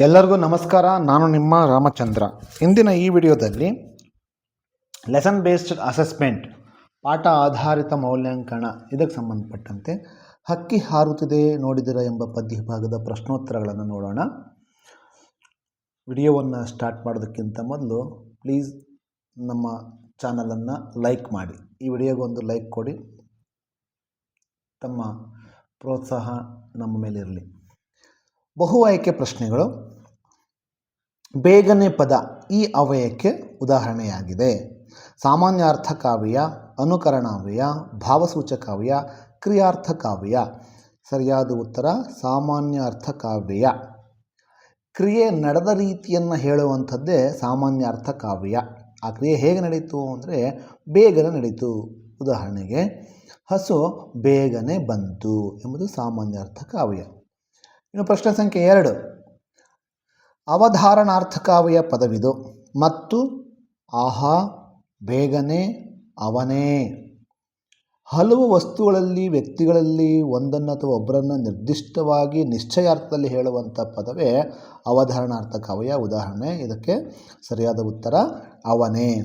ಎಲ್ಲರಿಗೂ ನಮಸ್ಕಾರ. ನಾನು ನಿಮ್ಮ ರಾಮಚಂದ್ರ. ಇಂದಿನ ಈ ವಿಡಿಯೋದಲ್ಲಿ ಲೆಸನ್ ಬೇಸ್ಡ್ ಅಸೆಸ್ಮೆಂಟ್ ಪಾಠ ಆಧಾರಿತ ಮೌಲ್ಯಾಂಕನ, ಇದಕ್ಕೆ ಸಂಬಂಧಪಟ್ಟಂತೆ ಹಕ್ಕಿ ಹಾರುತ್ತಿದೆ ನೋಡಿದಿರ ಎಂಬ ಪದ್ಯ ಭಾಗದ ಪ್ರಶ್ನೋತ್ತರಗಳನ್ನು ನೋಡೋಣ. ವಿಡಿಯೋವನ್ನು ಸ್ಟಾರ್ಟ್ ಮಾಡೋದಕ್ಕಿಂತ ಮೊದಲು ಪ್ಲೀಸ್ ನಮ್ಮ ಚಾನಲನ್ನು ಲೈಕ್ ಮಾಡಿ. ಈ ವಿಡಿಯೋಗೊಂದು ಲೈಕ್ ಕೊಡಿ. ತಮ್ಮ ಪ್ರೋತ್ಸಾಹ ನಮ್ಮ ಮೇಲಿರಲಿ. ಬಹು ಆಯ್ಕೆ ಪ್ರಶ್ನೆಗಳು. ಬೇಗನೆ ಪದ ಈ ಅವಯಕ್ಕೆ ಉದಾಹರಣೆಯಾಗಿದೆ. ಸಾಮಾನ್ಯಾರ್ಥ ಕಾವ್ಯ ಅನುಕರಣಾವ್ಯಯ ಭಾವಸೂಚಕಾವ್ಯ ಕ್ರಿಯಾರ್ಥ ಕಾವ್ಯ. ಸರಿಯಾದ ಉತ್ತರ, ಸಾಮಾನ್ಯಾರ್ಥ ಕಾವ್ಯ. ಕ್ರಿಯೆ ನಡೆದ ರೀತಿಯನ್ನು ಹೇಳುವಂಥದ್ದೇ ಸಾಮಾನ್ಯಾರ್ಥ ಕಾವ್ಯ. ಆ ಕ್ರಿಯೆ ಹೇಗೆ ನಡೀತು ಅಂದರೆ ಬೇಗನೆ ನಡೀತು. ಉದಾಹರಣೆಗೆ, ಹಸು ಬೇಗನೆ ಬಂತು ಎಂಬುದು ಸಾಮಾನ್ಯಾರ್ಥ ಕಾವ್ಯ. ಇನ್ನು ಪ್ರಶ್ನೆ ಸಂಖ್ಯೆ ಎರಡು. ಅವಧಾರಣಾರ್ಥಕಾವ್ಯ ಪದವಿದು. ಮತ್ತು ಆಹಾ, ಬೇಗನೆ, ಅವನೇ. ಹಲವು ವಸ್ತುಗಳಲ್ಲಿ, ವ್ಯಕ್ತಿಗಳಲ್ಲಿ ಒಂದನ್ನು ಅಥವಾ ಒಬ್ಬರನ್ನು ನಿರ್ದಿಷ್ಟವಾಗಿ ನಿಶ್ಚಯಾರ್ಥದಲ್ಲಿ ಹೇಳುವಂಥ ಪದವೇ ಅವಧಾರಣಾರ್ಥ ಕಾವ್ಯ ಉದಾಹರಣೆ, ಇದಕ್ಕೆ ಸರಿಯಾದ ಉತ್ತರ, ಅವನೇ.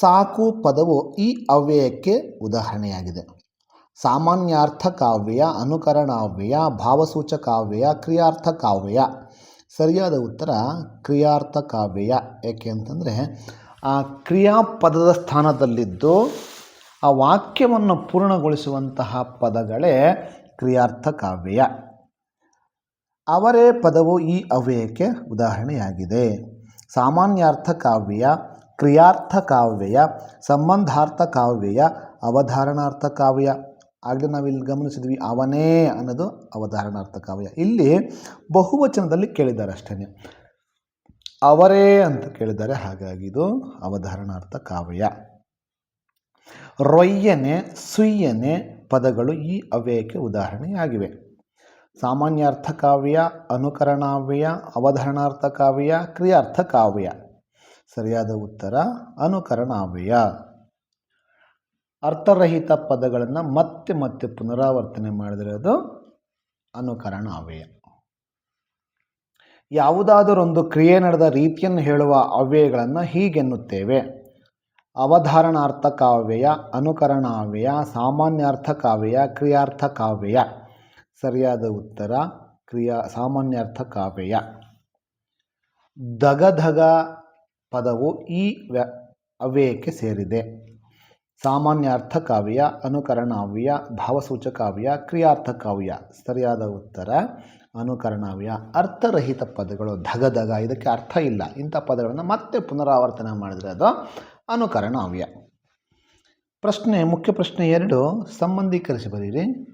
ಸಾಕು ಪದವು ಈ ಅವ್ಯಯಕ್ಕೆ ಉದಾಹರಣೆಯಾಗಿದೆ. ಸಾಮಾನ್ಯಾರ್ಥ ಕಾವ್ಯ ಅನುಕರಣಾವ್ಯಯ ಕ್ರಿಯಾರ್ಥ ಕಾವ್ಯ ಸರಿಯಾದ ಉತ್ತರ ಕ್ರಿಯಾರ್ಥ ಕಾವ್ಯ ಏಕೆ ಅಂತಂದರೆ, ಆ ಕ್ರಿಯಾಪದದ ಸ್ಥಾನದಲ್ಲಿದ್ದು ಆ ವಾಕ್ಯವನ್ನು ಪೂರ್ಣಗೊಳಿಸುವಂತಹ ಪದಗಳೇ ಕ್ರಿಯಾರ್ಥ ಕಾವ್ಯ ಅವರೇ ಪದವು ಈ ಅವ್ಯಯಕ್ಕೆ ಉದಾಹರಣೆಯಾಗಿದೆ. ಸಾಮಾನ್ಯಾರ್ಥ ಕಾವ್ಯ ಕ್ರಿಯಾರ್ಥ ಕಾವ್ಯ ಆಗಲೇ ನಾವಿಲ್ಲಿ ಗಮನಿಸಿದ್ವಿ ಅವನೇ ಅನ್ನೋದು ಅವಧಾರಣಾರ್ಥ ಕಾವ್ಯ ಇಲ್ಲಿ ಬಹುವಚನದಲ್ಲಿ ಕೇಳಿದ್ದಾರೆ ಅಷ್ಟೇ ಅವರೇ ಅಂತ ಕೇಳಿದ್ದಾರೆ, ಹಾಗಾಗಿ ಇದು ಅವಧಾರಣಾರ್ಥ ಕಾವ್ಯ ರೊಯ್ಯನೆ, ಸುಯ್ಯನೆ ಪದಗಳು ಈ ಅವ್ಯಯಕ್ಕೆ ಉದಾಹರಣೆಯಾಗಿವೆ. ಸಾಮಾನ್ಯಾರ್ಥ ಕಾವ್ಯ ಅನುಕರಣಾವ್ಯಯ ಅವಧಾರಣಾರ್ಥ ಕಾವ್ಯ ಕ್ರಿಯಾರ್ಥ ಕಾವ್ಯ ಸರಿಯಾದ ಉತ್ತರ, ಅನುಕರಣಾವ್ಯಯ. ಅರ್ಥರಹಿತ ಪದಗಳನ್ನು ಮತ್ತೆ ಮತ್ತೆ ಪುನರಾವರ್ತನೆ ಮಾಡಿದರೆ ಅದು ಅನುಕರಣಾವ್ಯಯ. ಯಾವುದಾದರೊಂದು ಕ್ರಿಯೆ ನಡೆದ ರೀತಿಯನ್ನು ಹೇಳುವ ಅವ್ಯಯಗಳನ್ನು ಹೀಗೆನ್ನುತ್ತೇವೆ. ಅವಧಾರಣಾರ್ಥ ಕಾವ್ಯಯ ಅನುಕರಣಾವ್ಯಯ ಸಾಮಾನ್ಯಾರ್ಥ ಕಾವ್ಯ ಕ್ರಿಯಾರ್ಥ ಕಾವ್ಯ ಸರಿಯಾದ ಉತ್ತರ, ಕ್ರಿಯಾ ಸಾಮಾನ್ಯಾರ್ಥ ಕಾವ್ಯ ದಗಧಗ ಪದವು ಈ ವ್ಯ ಅವ್ಯಯಕ್ಕೆ ಸೇರಿದೆ. ಸಾಮಾನ್ಯಾರ್ಥ ಕಾವ್ಯ ಅನುಕರಣಾವ್ಯ, ಭಾವಸೂಚಕಾವ್ಯ ಕ್ರಿಯಾರ್ಥ ಕಾವ್ಯ ಸರಿಯಾದ ಉತ್ತರ, ಅನುಕರಣಾವ್ಯ. ಅರ್ಥರಹಿತ ಪದಗಳು, ಧಗ ಧಗ, ಇದಕ್ಕೆ ಅರ್ಥ ಇಲ್ಲ. ಇಂಥ ಪದಗಳನ್ನು ಮತ್ತೆ ಪುನರಾವರ್ತನೆ ಮಾಡಿದರೆ ಅದು ಅನುಕರಣಾವ್ಯ. ಪ್ರಶ್ನೆ, ಮುಖ್ಯ ಪ್ರಶ್ನೆ ಎರಡು, ಸಂಬಂಧೀಕರಿಸಿ ಬರೀರಿ.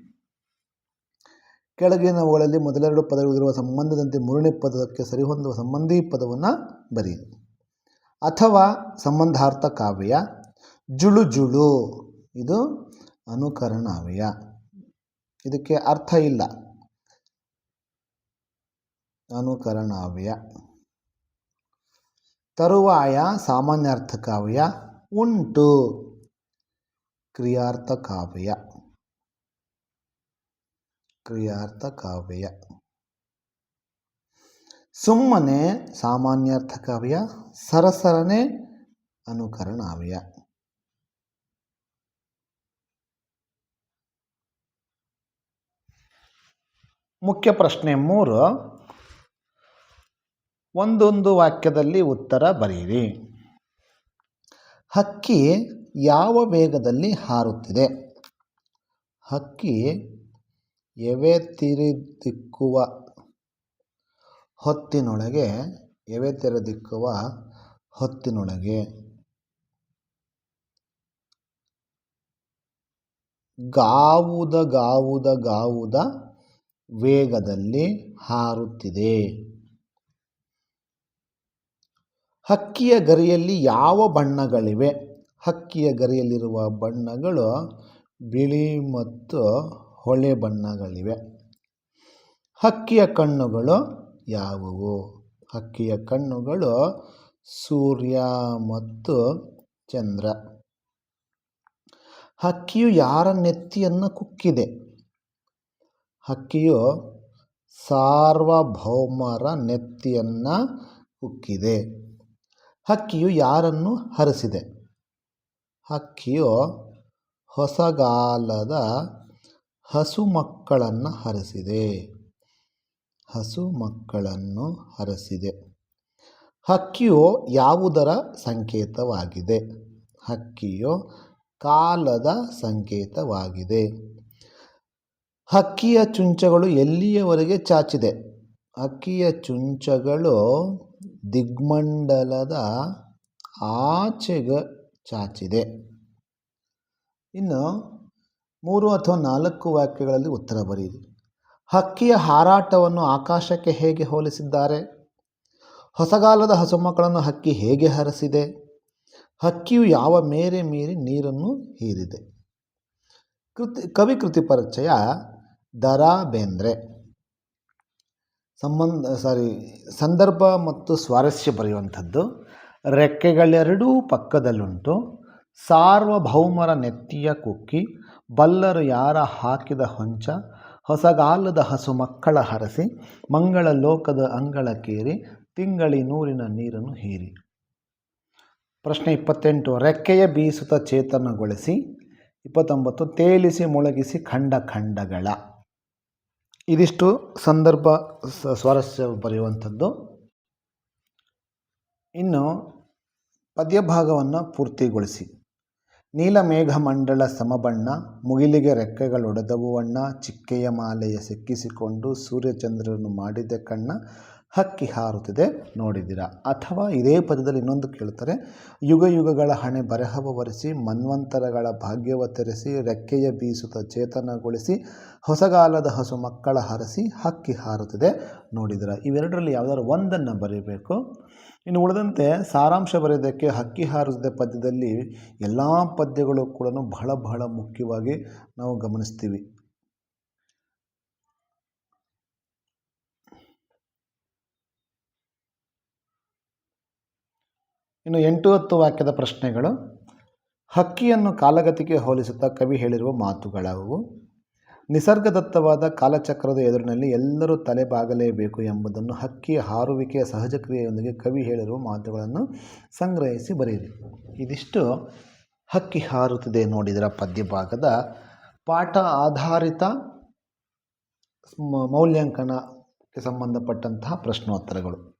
ಕೆಳಗಿನವುಗಳಲ್ಲಿ ಮೊದಲೆರಡು ಪದಗಳಿರುವ ಸಂಬಂಧದಂತೆ ಮೂರನೇ ಪದಕ್ಕೆ ಸರಿಹೊಂದುವ ಸಂಬಂಧಿ ಪದವನ್ನು ಬರೀರಿ. ಅಥವಾ ಸಂಬಂಧಾರ್ಥ ಕಾವ್ಯ ಜುಳು ಜುಳು ಇದು ಅನುಕರಣಾವ್ಯ. ಇದಕ್ಕೆ ಅರ್ಥ ಇಲ್ಲ. ಅನುಕರಣಾವ್ಯ. ತರುವಾಯ ಸಾಮಾನ್ಯಾರ್ಥ ಕಾವ್ಯ ಉಂಟು. ಕ್ರಿಯಾರ್ಥ ಕಾವ್ಯ ಕ್ರಿಯಾರ್ಥ ಕಾವ್ಯ ಸುಮ್ಮನೆ ಸಾಮಾನ್ಯಾರ್ಥಕಾವ್ಯ. ಸರಸರನೆ ಅನುಕರಣಾವ್ಯ. ಮುಖ್ಯ ಪ್ರಶ್ನೆ ಮೂರು. ಒಂದೊಂದು ವಾಕ್ಯದಲ್ಲಿ ಉತ್ತರ ಬರೆಯಿರಿ. ಹಕ್ಕಿ ಯಾವ ವೇಗದಲ್ಲಿ ಹಾರುತ್ತಿದೆ? ಹಕ್ಕಿ ಎವೆ ತಿರಿದಿಕ್ಕುವ ಹೊತ್ತಿನೊಳಗೆ ಎವೆ ತೆರೆದಿಕ್ಕುವ ಹೊತ್ತಿನೊಳಗೆ. ಗಾವುದ ಗಾವುದ ಗಾವುದ ವೇಗದಲ್ಲಿ ಹಾರುತ್ತಿದೆ. ಹಕ್ಕಿಯ ಗರಿಯಲ್ಲಿ ಯಾವ ಬಣ್ಣಗಳಿವೆ? ಹಕ್ಕಿಯ ಗರಿಯಲ್ಲಿರುವ ಬಣ್ಣಗಳು ಬಿಳಿ ಮತ್ತು ಹೊಳೆ ಬಣ್ಣಗಳಿವೆ. ಹಕ್ಕಿಯ ಕಣ್ಣುಗಳು ಯಾವುವು? ಹಕ್ಕಿಯ ಕಣ್ಣುಗಳು ಸೂರ್ಯ ಮತ್ತು ಚಂದ್ರ. ಹಕ್ಕಿಯು ಯಾರ ನೆತ್ತಿಯನ್ನು ಕುಕ್ಕಿದೆ? ಹಕ್ಕಿಯು ಸಾರ್ವಭೌಮರ ನೆತ್ತಿಯನ್ನು ಉಕ್ಕಿದೆ. ಹಕ್ಕಿಯು ಯಾರನ್ನು ಹರಿಸಿದೆ? ಹಕ್ಕಿಯು ಹೊಸಗಾಲದ ಹಸು ಮಕ್ಕಳನ್ನು ಹರಿಸಿದೆ. ಹಸು ಮಕ್ಕಳನ್ನು ಹರಸಿದೆ. ಹಕ್ಕಿಯು ಯಾವುದರ ಸಂಕೇತವಾಗಿದೆ? ಹಕ್ಕಿಯು ಕಾಲದ ಸಂಕೇತವಾಗಿದೆ. ಹಕ್ಕಿಯ ಚುಂಚಗಳು ಎಲ್ಲಿಯವರೆಗೆ ಚಾಚಿದೆ? ಹಕ್ಕಿಯ ಚುಂಚಗಳು ದಿಗ್ಮಂಡಲದ ಆಚೆಗೆ ಚಾಚಿದೆ. ಇನ್ನು ಮೂರು ಅಥವಾ ನಾಲ್ಕು ವಾಕ್ಯಗಳಲ್ಲಿ ಉತ್ತರ ಬರೆಯಿರಿ. ಹಕ್ಕಿಯ ಹಾರಾಟವನ್ನು ಆಕಾಶಕ್ಕೆ ಹೇಗೆ ಹೋಲಿಸಿದ್ದಾರೆ? ಹೊಸಗಾಲದ ಹಸುಮಕ್ಕಳನ್ನು ಹಕ್ಕಿ ಹೇಗೆ ಹರಸಿದೆ? ಹಕ್ಕಿಯು ಯಾವ ಮೇರೆ ಮೀರಿ ನೀರನ್ನು ಹೀರಿದೆ? ಕೃತಿ ಕವಿ ಕೃತಿ ಪರಿಚಯ ದರಾ ಬೇಂದ್ರೆ. ಸಂಬಂಧ, ಸಾರಿ, ಸಂದರ್ಭ ಮತ್ತು ಸ್ವಾರಸ್ಯ ಬರೆಯುವಂಥದ್ದು. ರೆಕ್ಕೆಗಳೆರಡೂ ಪಕ್ಕದಲ್ಲುಂಟು. ಸಾರ್ವಭೌಮರ ನೆತ್ತಿಯ ಕುಕ್ಕಿ. ಬಲ್ಲರು ಯಾರ ಹಾಕಿದ ಹೊಂಚ. ಹೊಸಗಾಲದ ಹಸು ಮಕ್ಕಳ ಹರಸಿ. ಮಂಗಳ ಲೋಕದ ಅಂಗಳಕ್ಕೇರಿ ತಿಂಗಳಿ ನೂರಿನ ನೀರನ್ನು ಹೀರಿ. ಪ್ರಶ್ನೆ ಇಪ್ಪತ್ತೆಂಟು. ರೆಕ್ಕೆಯ ಬೀಸುತ ಚೇತನಗೊಳಿಸಿ. ಇಪ್ಪತ್ತೊಂಬತ್ತು. ತೇಲಿಸಿ ಮೊಳಗಿಸಿ ಖಂಡ ಖಂಡಗಳ. ಇದಿಷ್ಟು ಸಂದರ್ಭ ಸ್ವಾರಸ್ಯ ಬರೆಯುವಂಥದ್ದು. ಇನ್ನು ಪದ್ಯಭಾಗವನ್ನು ಪೂರ್ತಿಗೊಳಿಸಿ. ನೀಲಮೇಘಮಂಡಲ ಸಮಬಣ್ಣ, ಮುಗಿಲಿಗೆ ರೆಕ್ಕೆಗಳೊಡೆದವು ಅಣ್ಣ, ಚಿಕ್ಕೆಯ ಮಾಲೆಯ ಸಿಕ್ಕಿಸಿಕೊಂಡು ಸೂರ್ಯಚಂದ್ರನು ಮಾಡಿದ ಕಣ್ಣ ಹಕ್ಕಿ ಹಾರುತ್ತಿದೆ. ನೋಡಿದ್ದೀರಾ? ಅಥವಾ ಇದೇ ಪದದಲ್ಲಿ ಇನ್ನೊಂದು ಕೇಳ್ತಾರೆ ಯುಗ ಯುಗಗಳ ಹಣೆ ಬರಹವ ಒರೆಸಿ ಮನ್ವಂತರಗಳ ಭಾಗ್ಯವ ತೆರೆಸಿ, ರೆಕ್ಕೆಯ ಬೀಸುತ್ತ ಚೇತನಗೊಳಿಸಿ, ಹೊಸಗಾಲದ ಹಸು ಮಕ್ಕಳ ಹರಸಿ ಹಕ್ಕಿ ಹಾರುತ್ತಿದೆ. ನೋಡಿದಿರ ಇವೆರಡರಲ್ಲಿ ಯಾವುದಾದ್ರು ಒಂದನ್ನು ಬರೀಬೇಕು. ಇನ್ನು ಉಳಿದಂತೆ ಸಾರಾಂಶ ಬರೆಯೋದಕ್ಕೆ ಹಕ್ಕಿ ಹಾರಿಸಿದ ಪದ್ಯದಲ್ಲಿ ಎಲ್ಲ ಪದ್ಯಗಳು ಕೂಡ ಬಹಳ ಬಹಳ ಮುಖ್ಯವಾಗಿ ನಾವು ಗಮನಿಸ್ತೀವಿ. ಇನ್ನು ಎಂಟು ಹತ್ತು ವಾಕ್ಯದ ಪ್ರಶ್ನೆಗಳು. ಹಕ್ಕಿಯನ್ನು ಕಾಲಗತಿಗೆ ಹೋಲಿಸುತ್ತಾ ಕವಿ ಹೇಳಿರುವ ಮಾತುಗಳವು. ನಿಸರ್ಗದತ್ತವಾದ ಕಾಲಚಕ್ರದ ಎದುರಿನಲ್ಲಿ ಎಲ್ಲರೂ ತಲೆಬಾಗಲೇಬೇಕು ಎಂಬುದನ್ನು ಹಕ್ಕಿಯ ಹಾರುವಿಕೆಯ ಸಹಜ ಕ್ರಿಯೆಯೊಂದಿಗೆ ಕವಿ ಹೇಳಿರುವ ಮಾತುಗಳನ್ನು ಸಂಗ್ರಹಿಸಿ ಬರೆಯಿರಿ. ಇದಿಷ್ಟು ಹಕ್ಕಿ ಹಾರುತ್ತಿದೆ ನೋಡಿದರ ಪದ್ಯಭಾಗದ ಪಾಠ ಆಧಾರಿತ ಮೌಲ್ಯಾಂಕನಕ್ಕೆ ಸಂಬಂಧಪಟ್ಟಂತಹ ಪ್ರಶ್ನೋತ್ತರಗಳು.